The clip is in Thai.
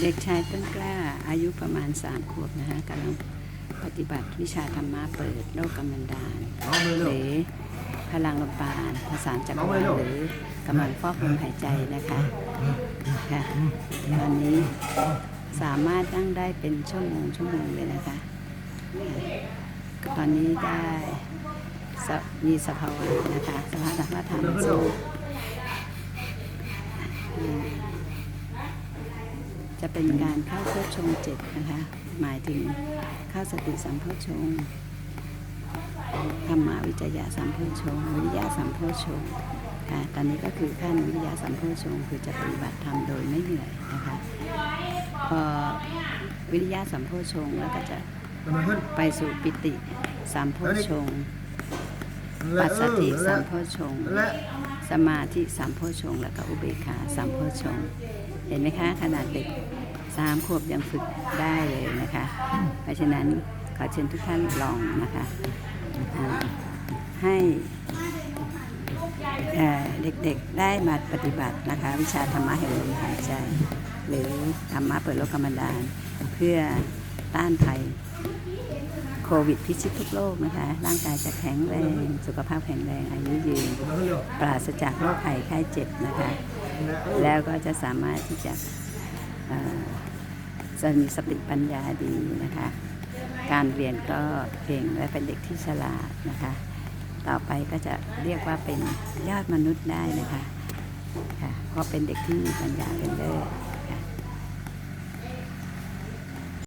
เด็กชายต้นกล้าอายุประมาณสามขวบนะคะกำลังปฏิบัติวิชาธรรมะเปิดโลกกำลังดานน้องมือหเร็วรือพลังลมปราณภาษาจักรวาลน้องไม่รู้หรือกำลังฟอกลมหายใจนะคะค่ะตอนนี้สามารถนั่งได้เป็นชั่วโมงชั่วโมงเลยนะคะค่ะตอนนี้ได้สะมีสภาวะนะคะสภาวะธรรมธรรมเร็วขึ้นสเร็วงบ จะเป็นการเข้าโพชงเจ็ดนะคะ หมายถึงเข้าสติสัมโพชงธรรมวิจยะสัมโพชงวิริยะสัมโพชงค่ะตอนนี้ก็คือขั้นวิริยะสัมโพชงคือจะปฏิบัติธรรมโดยไม่เหนื่อยนะคะพอวิริยะสัมโพชงแล้วก็จะไปสู่ปิติสัมโพชงปัสสติสัมโพชงสมาธิสัมโพชงแล้วก็อุเบกขาสัมโพชงเห็นไหมคะขนาดเด็ก สามขวบยังฝึกได้เลยนะคะ เพราะฉะนั้นขอเชิญทุกท่านลองนะคะให้เด็กๆได้มาปฏิบัตินะคะ วิชาธรรมะแห่งลมหายใจ หรือธรรมะเปิดโลกกรรมดาน เพื่อต้านภัยโควิดพิชิตทุกโรคนะคะ ร่างกายจะแข็งแรง สุขภาพแข็งแรงอายุยืน ปราศจากโรคภัยไข้เจ็บนะคะ แล้วก็จะสามารถที่จะ จะมีสติปัญญาดีนะคะ การเรียนก็เก่งและเป็นเด็กที่ฉลาดนะคะ ต่อไปก็จะเรียกว่าเป็นยอดมนุษย์ได้นะคะค่ะเพราะเป็นเด็กที่มีปัญญาเป็นเลิศ